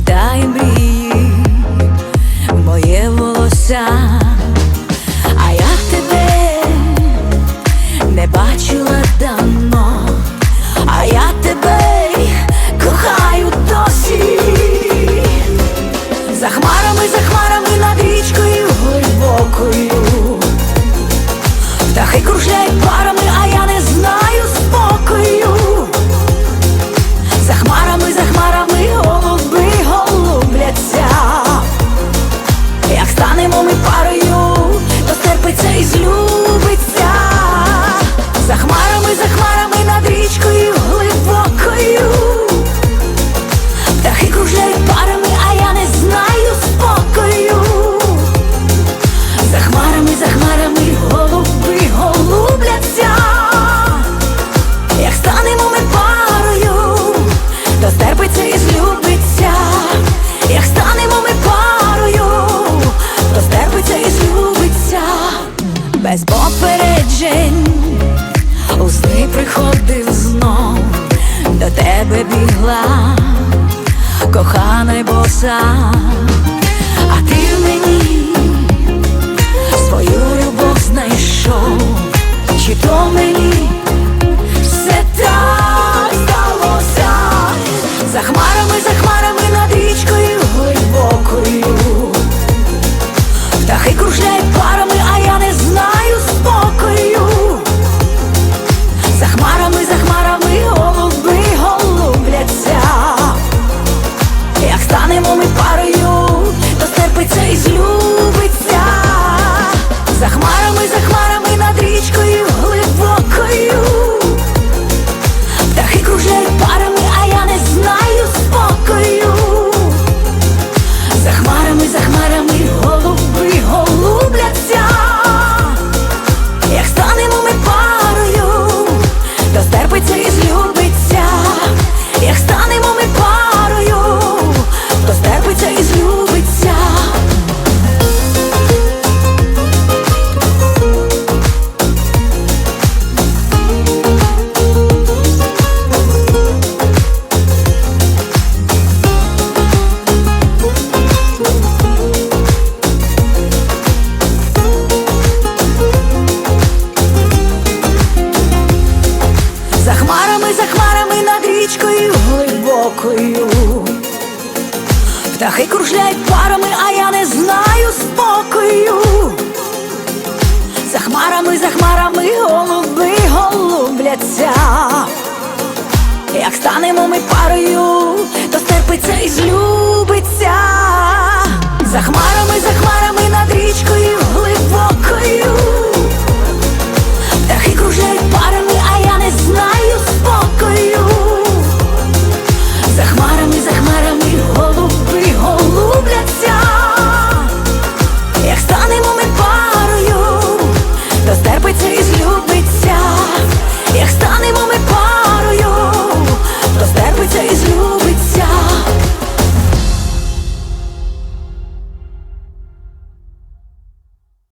віддай мрії моє волосся, а я тебе не бачила давно, а я тебе кохаю досі, за хмарами, за хмарами над річкою глибокою, птахи кружляють парами. була, коханий бо сам. Please, you. Птахи кружляють парами, а я не знаю спокою. За хмарами, за хмарами голуби голубляться. Як станемо ми парою, то стерпиться і злюбиться. За хмарами, за хмарами над річкою.